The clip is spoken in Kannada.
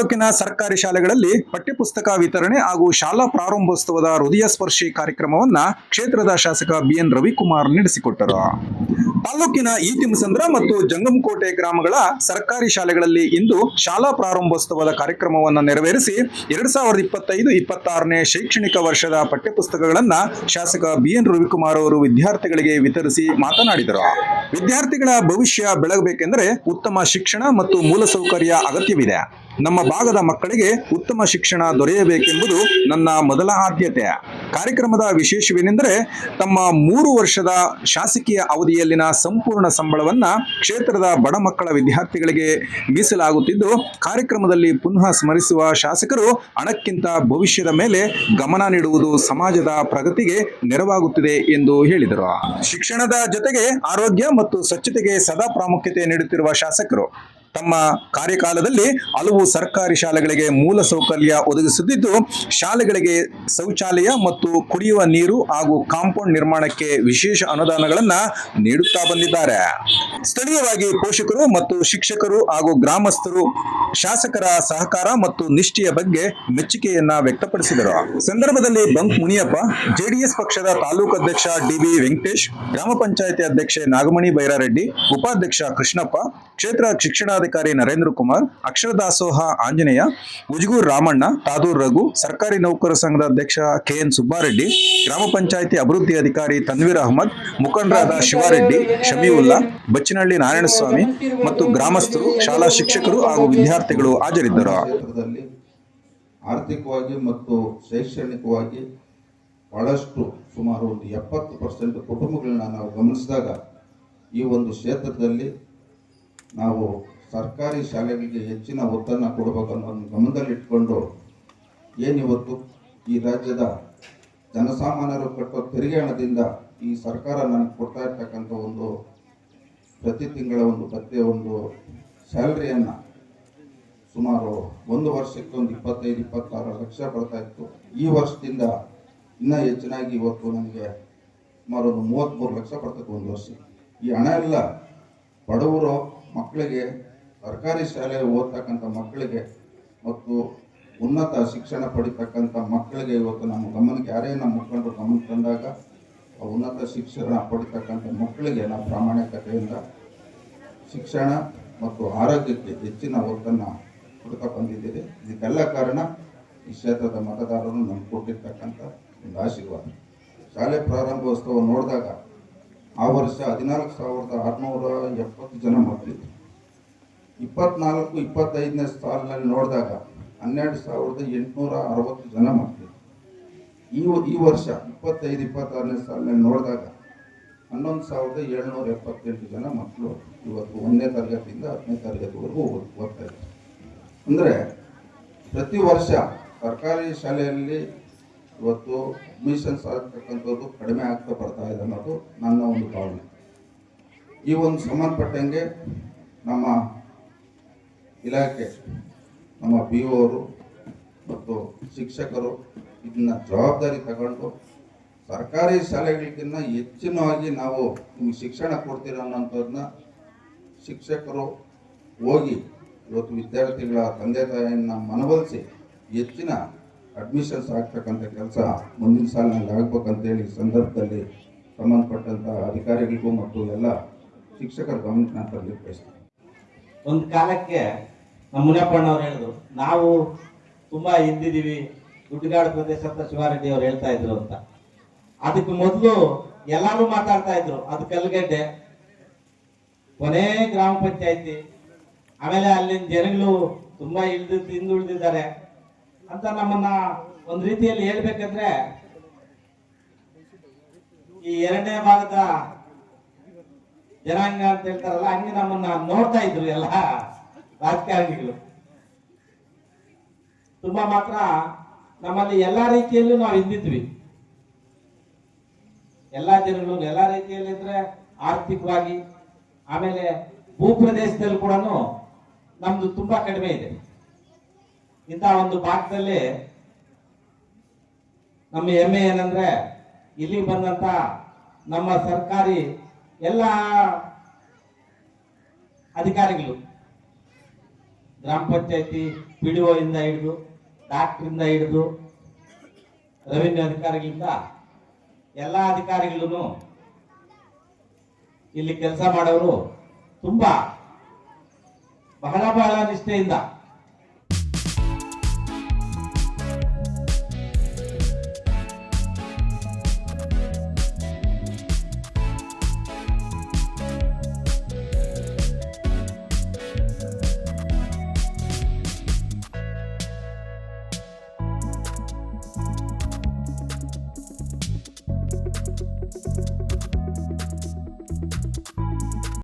ತಾಲೂಕಿನ ಸರ್ಕಾರಿ ಶಾಲೆಗಳಲ್ಲಿ ಪಠ್ಯಪುಸ್ತಕ ವಿತರಣೆ ಹಾಗೂ ಶಾಲಾ ಪ್ರಾರಂಭೋತ್ಸವದ ಹೃದಯ ಸ್ಪರ್ಶಿ ಕಾರ್ಯಕ್ರಮವನ್ನ ಕ್ಷೇತ್ರದ ಶಾಸಕ ಬಿಎನ್ ರವಿಕುಮಾರ್ ನಡೆಸಿಕೊಟ್ಟರು. ತಾಲೂಕಿನ ಈತಿಮಸಂದ್ರ ಮತ್ತು ಜಂಗಮಕೋಟೆ ಗ್ರಾಮಗಳ ಸರ್ಕಾರಿ ಶಾಲೆಗಳಲ್ಲಿ ಇಂದು ಶಾಲಾ ಪ್ರಾರಂಭೋತ್ಸವದ ಕಾರ್ಯಕ್ರಮವನ್ನು ನೆರವೇರಿಸಿ ಎರಡ್ ಸಾವಿರದ ಇಪ್ಪತ್ತೈದು ಇಪ್ಪತ್ತಾರನೇ ಶೈಕ್ಷಣಿಕ ವರ್ಷದ ಪಠ್ಯಪುಸ್ತಕಗಳನ್ನ ಶಾಸಕ ಬಿಎನ್ ರವಿಕುಮಾರ್ ಅವರು ವಿದ್ಯಾರ್ಥಿಗಳಿಗೆ ವಿತರಿಸಿ ಮಾತನಾಡಿದರು. ವಿದ್ಯಾರ್ಥಿಗಳ ಭವಿಷ್ಯ ಬೆಳಗಬೇಕೆಂದರೆ ಉತ್ತಮ ಶಿಕ್ಷಣ ಮತ್ತು ಮೂಲಸೌಕರ್ಯ ಅಗತ್ಯವಿದೆ. ನಮ್ಮ ಭಾಗದ ಮಕ್ಕಳಿಗೆ ಉತ್ತಮ ಶಿಕ್ಷಣ ದೊರೆಯಬೇಕೆಂಬುದು ನನ್ನ ಮೊದಲ ಆದ್ಯತೆ. ಕಾರ್ಯಕ್ರಮದ ವಿಶೇಷವೇನೆಂದರೆ ತಮ್ಮ ಮೂರು ವರ್ಷದ ಶಾಸಕೀಯ ಅವಧಿಯಲ್ಲಿನ ಸಂಪೂರ್ಣ ಸಂಬಳವನ್ನ ಕ್ಷೇತ್ರದ ಬಡ ಮಕ್ಕಳ ವಿದ್ಯಾರ್ಥಿಗಳಿಗೆ ಮೀಸಲಾಗುತ್ತಿದ್ದು, ಕಾರ್ಯಕ್ರಮದಲ್ಲಿ ಪುನಃ ಸ್ಮರಿಸುವ ಶಾಸಕರು ಹಣಕ್ಕಿಂತ ಭವಿಷ್ಯದ ಮೇಲೆ ಗಮನ ನೀಡುವುದು ಸಮಾಜದ ಪ್ರಗತಿಗೆ ನೆರವಾಗುತ್ತಿದೆ ಎಂದು ಹೇಳಿದರು. ಶಿಕ್ಷಣದ ಜೊತೆಗೆ ಆರೋಗ್ಯ ಮತ್ತು ಸ್ವಚ್ಛತೆಗೆ ಸದಾ ಪ್ರಾಮುಖ್ಯತೆ ನೀಡುತ್ತಿರುವ ಶಾಸಕರು ತಮ್ಮ ಕಾರ್ಯಕಾಲದಲ್ಲಿ ಹಲವು ಸರ್ಕಾರಿ ಶಾಲೆಗಳಿಗೆ ಮೂಲ ಸೌಕರ್ಯ ಒದಗಿಸುತ್ತಿದ್ದು, ಶಾಲೆಗಳಿಗೆ ಶೌಚಾಲಯ ಮತ್ತು ಕುಡಿಯುವ ನೀರು ಹಾಗೂ ಕಾಂಪೌಂಡ್ ನಿರ್ಮಾಣಕ್ಕೆ ವಿಶೇಷ ಅನುದಾನಗಳನ್ನ ನೀಡುತ್ತಾ ಬಂದಿದ್ದಾರೆ. ಸ್ಥಳೀಯವಾಗಿ ಪೋಷಕರು ಮತ್ತು ಶಿಕ್ಷಕರು ಹಾಗೂ ಗ್ರಾಮಸ್ಥರು ಶಾಸಕರ ಸಹಕಾರ ಮತ್ತು ನಿಷ್ಠೆಯ ಬಗ್ಗೆ ಮೆಚ್ಚುಗೆಯನ್ನ ವ್ಯಕ್ತಪಡಿಸಿದರು. ಸಂದರ್ಭದಲ್ಲಿ ಬಂಕ್ ಮುನಿಯಪ್ಪ, ಜೆಡಿಎಸ್ ಪಕ್ಷದ ತಾಲೂಕು ಅಧ್ಯಕ್ಷ ಡಿಬಿ ವೆಂಕಟೇಶ್, ಗ್ರಾಮ ಪಂಚಾಯತಿ ಅಧ್ಯಕ್ಷೆ ನಾಗಮಣಿ ಬೈರಾರೆಡ್ಡಿ, ಉಪಾಧ್ಯಕ್ಷ ಕೃಷ್ಣಪ್ಪ, ಕ್ಷೇತ್ರ ಶಿಕ್ಷಣಾಧಿಕಾರಿ ನರೇಂದ್ರ ಕುಮಾರ್, ಅಕ್ಷರ ದಾಸೋಹ ಆಂಜನೇಯ, ಉಜಗೂರ್ ರಾಮಣ್ಣ, ತಾದೂರ್ ರಘು, ಸರ್ಕಾರಿ ನೌಕರ ಸಂಘದ ಅಧ್ಯಕ್ಷ ಕೆಎನ್ ಸುಬ್ಬಾರೆಡ್ಡಿ, ಗ್ರಾಮ ಪಂಚಾಯಿತಿ ಅಭಿವೃದ್ಧಿ ಅಧಿಕಾರಿ ತನ್ವೀರ್ ಅಹಮದ್, ಮುಖಂಡರಾದ ಶಿವಾರೆಡ್ಡಿ, ಶಮೀವುಲ್ಲಾ, ಬಚ್ಚಿನಹಳ್ಳಿ ನಾರಾಯಣಸ್ವಾಮಿ ಮತ್ತು ಗ್ರಾಮಸ್ಥರು, ಶಾಲಾ ಶಿಕ್ಷಕರು ಹಾಗೂ ವಿದ್ಯಾರ್ಥಿಗಳು ಹಾಜರಿದ್ದರು. ಆರ್ಥಿಕವಾಗಿ ಮತ್ತು ಶೈಕ್ಷಣಿಕವಾಗಿ ಬಹಳಷ್ಟು ಸುಮಾರು ಒಂದು ಎಪ್ಪತ್ತು ಪರ್ಸೆಂಟ್ ಕುಟುಂಬಗಳನ್ನ ನಾವು ಗಮನಿಸಿದಾಗ ಈ ಒಂದು ಕ್ಷೇತ್ರದಲ್ಲಿ ನಾವು ಸರ್ಕಾರಿ ಶಾಲೆಗಳಿಗೆ ಹೆಚ್ಚಿನ ಒತ್ತನ್ನು ಕೊಡಬೇಕನ್ನೋದನ್ನು ಗಮನದಲ್ಲಿಟ್ಕೊಂಡು ಏನಿವತ್ತು ಈ ರಾಜ್ಯದ ಜನಸಾಮಾನ್ಯರು ಕಟ್ಟೋ ತೆರಿಗೆ ಹಣದಿಂದ ಈ ಸರ್ಕಾರ ನನಗೆ ಕೊಡ್ತಾ ಇರ್ತಕ್ಕಂಥ ಒಂದು ಪ್ರತಿ ತಿಂಗಳ ಒಂದು ಭತ್ತೆ ಒಂದು ಸ್ಯಾಲ್ರಿಯನ್ನು ಸುಮಾರು ಒಂದು ವರ್ಷಕ್ಕೆ ಒಂದು ಇಪ್ಪತ್ತೈದು, ಇಪ್ಪತ್ತಾರು ಲಕ್ಷ ಬರ್ತಾ ಇತ್ತು. ಈ ವರ್ಷದಿಂದ ಇನ್ನೂ ಹೆಚ್ಚಿನಾಗಿ ಇವತ್ತು ನನಗೆ ಸುಮಾರು ಒಂದು ಮೂವತ್ತ್ಮೂರು ಲಕ್ಷ ಬರ್ತದೆ ಒಂದು ವರ್ಷ ಈ ಹಣ ಎಲ್ಲ ಬಡವರು ಮಕ್ಕಳಿಗೆ ಸರ್ಕಾರಿ ಶಾಲೆ ಓದ್ತಕ್ಕಂಥ ಮಕ್ಕಳಿಗೆ ಮತ್ತು ಉನ್ನತ ಶಿಕ್ಷಣ ಪಡಿತಕ್ಕಂಥ ಮಕ್ಕಳಿಗೆ ಇವತ್ತು ನಮ್ಮ ಗಮನಕ್ಕೆ, ಯಾರೇ ನಮ್ಮ ಮುಖಂಡರು ಗಮನಕ್ಕೆ ತಂದಾಗ ಉನ್ನತ ಶಿಕ್ಷಣ ಪಡಿತಕ್ಕಂಥ ಮಕ್ಕಳಿಗೆ ನಾವು ಪ್ರಾಮಾಣಿಕತೆಯಿಂದ ಶಿಕ್ಷಣ ಮತ್ತು ಆರೋಗ್ಯಕ್ಕೆ ಹೆಚ್ಚಿನ ಒತ್ತನ್ನು ಕೊಡ್ತಾ ಬಂದಿದ್ದೀರಿ ಇದಕ್ಕೆಲ್ಲ ಕಾರಣ ಈ ಕ್ಷೇತ್ರದ ಮತದಾರರು ನಮ್ಗೆ ಕೊಟ್ಟಿರ್ತಕ್ಕಂಥ ಒಂದು ಆಶೀರ್ವಾದ. ಶಾಲೆ ಪ್ರಾರಂಭೋತ್ಸವ ನೋಡಿದಾಗ ಆ ವರ್ಷ ಹದಿನಾಲ್ಕು ಸಾವಿರದ ಆರುನೂರ ಎಪ್ಪತ್ತು ಜನ ಮಕ್ಕಳಿದ್ರು. ಇಪ್ಪತ್ನಾಲ್ಕು, ಇಪ್ಪತ್ತೈದನೇ ಸಾಲಿನಲ್ಲಿ ನೋಡಿದಾಗ ಹನ್ನೆರಡು ಸಾವಿರದ ಎಂಟುನೂರ ಅರವತ್ತು ಜನ ಮಕ್ಕಳು. ಈ ಈ ವರ್ಷ ಇಪ್ಪತ್ತೈದು, ಇಪ್ಪತ್ತಾರನೇ ಸಾಲಿನಲ್ಲಿ ನೋಡಿದಾಗ ಹನ್ನೊಂದು ಸಾವಿರದ ಏಳ್ನೂರ ಎಪ್ಪತ್ತೆಂಟು ಜನ ಮಕ್ಕಳು ಇವತ್ತು ಒಂದನೇ ತರಗತಿಯಿಂದ ಹತ್ತನೇ ತರಗತಿವರೆಗೂ ಹೋಗ್ ಓದ್ತಾ ಇದ್ದಾರೆ. ಅಂದರೆ ಪ್ರತಿ ವರ್ಷ ಸರ್ಕಾರಿ ಶಾಲೆಯಲ್ಲಿ ಇವತ್ತು ಅಡ್ಮಿಷನ್ಸ್ ಆಗ್ತಕ್ಕಂಥದ್ದು ಕಡಿಮೆ ಆಗ್ತಾ ಬರ್ತಾ ಇದೆ ಅನ್ನೋದು ನನ್ನ ಒಂದು ಭಾವನೆ. ಈ ಒಂದು ಸಂಬಂಧಪಟ್ಟಂಗೆ ನಮ್ಮ ಇಲಾಖೆ, ನಮ್ಮ ಪಿ ಅವರು ಮತ್ತು ಶಿಕ್ಷಕರು ಇದನ್ನ ಜವಾಬ್ದಾರಿ ತಗೊಂಡು ಸರ್ಕಾರಿ ಶಾಲೆಗಳಿಗಿನ್ನ ಹೆಚ್ಚಿನವಾಗಿ ನಾವು ನಿಮ್ಗೆ ಶಿಕ್ಷಣ ಕೊಡ್ತೀರ ಅನ್ನೋಂಥದ್ದನ್ನ ಶಿಕ್ಷಕರು ಹೋಗಿ ಇವತ್ತು ವಿದ್ಯಾರ್ಥಿಗಳ ತಂದೆ ತಾಯಿಯನ್ನು ಮನವೊಲಿಸಿ ಹೆಚ್ಚಿನ ಅಡ್ಮಿಷನ್ಸ್ ಆಗ್ತಕ್ಕಂಥ ಕೆಲಸ ಮುಂದಿನ ಸಾಲಿನಲ್ಲಿ ಆಗ್ಬೇಕಂತೇಳಿ ಸಂದರ್ಭದಲ್ಲಿ ಸಂಬಂಧಪಟ್ಟಂಥ ಅಧಿಕಾರಿಗಳಿಗೂ ಮತ್ತು ಎಲ್ಲ ಶಿಕ್ಷಕರ ಗಮನಕ್ಕೆ ನಾನು ತರಲಿಕ್ಕೆ ಬಯಸ್ತೀನಿ. ಒಂದು ಕಾಲಕ್ಕೆ ನಮ್ಮ ಮುನಿಯಪ್ಪಣ್ಣವ್ರು ಹೇಳಿದ್ರು, ನಾವು ತುಂಬಾ ಹಿಂದಿದ್ದೀವಿ ದುಡ್ಡುಗಾಡು ಪ್ರದೇಶ ಅಂತ ಶಿವಾರೆಡ್ಡಿ ಅವ್ರು ಹೇಳ್ತಾ ಇದ್ರು ಅಂತ. ಅದಕ್ಕೆ ಮೊದಲು ಎಲ್ಲಾರು ಮಾತಾಡ್ತಾ ಇದ್ರು, ಅದು ಕಲ್ಗಡ್ಡೆ. ಕೊನೆ ಗ್ರಾಮ ಪಂಚಾಯತಿ, ಆಮೇಲೆ ಅಲ್ಲಿನ ಜನಗಳು ತುಂಬಾ ಇಳ್ದು ಹಿಂದುಳಿದಿದ್ದಾರೆ ಅಂತ ನಮ್ಮನ್ನ ಒಂದ್ ರೀತಿಯಲ್ಲಿ ಹೇಳ್ಬೇಕಂದ್ರೆ ಈ ಎರಡನೇ ಭಾಗದ ಜನಾಂಗ ಅಂತ ಹೇಳ್ತಾರಲ್ಲ, ಹಂಗೆ ನಮ್ಮನ್ನ ನೋಡ್ತಾ ಇದ್ರು ಎಲ್ಲ ರಾಜಕಾರಣಿಗಳು. ತುಂಬಾ ಮಾತ್ರ ನಮ್ಮಲ್ಲಿ ಎಲ್ಲಾ ರೀತಿಯಲ್ಲೂ ನಾವು ಇದ್ದಿದ್ವಿ ಎಲ್ಲಾ ಜನಗಳು ಎಲ್ಲಾ ರೀತಿಯಲ್ಲಿ ಅಂದ್ರೆ ಆರ್ಥಿಕವಾಗಿ, ಆಮೇಲೆ ಭೂಪ್ರದೇಶದಲ್ಲಿ ಕೂಡ ನಮ್ದು ತುಂಬಾ ಕಡಿಮೆ ಇದೆ. ಇಂಥ ಒಂದು ಭಾಗದಲ್ಲಿ ನಮ್ಮ ಹೆಮ್ಮೆ ಏನಂದ್ರೆ, ಇಲ್ಲಿ ಬಂದಂತ ನಮ್ಮ ಸರ್ಕಾರಿ ಎಲ್ಲ ಅಧಿಕಾರಿಗಳು, ಗ್ರಾಮ ಪಂಚಾಯತಿ ಪಿ ಡಿ ಇಂದ ಹಿಡಿದು ಡಾಕ್ಟ್ರಿಂದ ಹಿಡಿದು ರೆವಿನ್ಯೂ ಅಧಿಕಾರಿಗಳಿಂದ ಎಲ್ಲ ಅಧಿಕಾರಿಗಳು ಇಲ್ಲಿ ಕೆಲಸ ಮಾಡೋರು ತುಂಬಾ ಬಹಳ ಬಹಳ ನಿಷ್ಠೆಯಿಂದ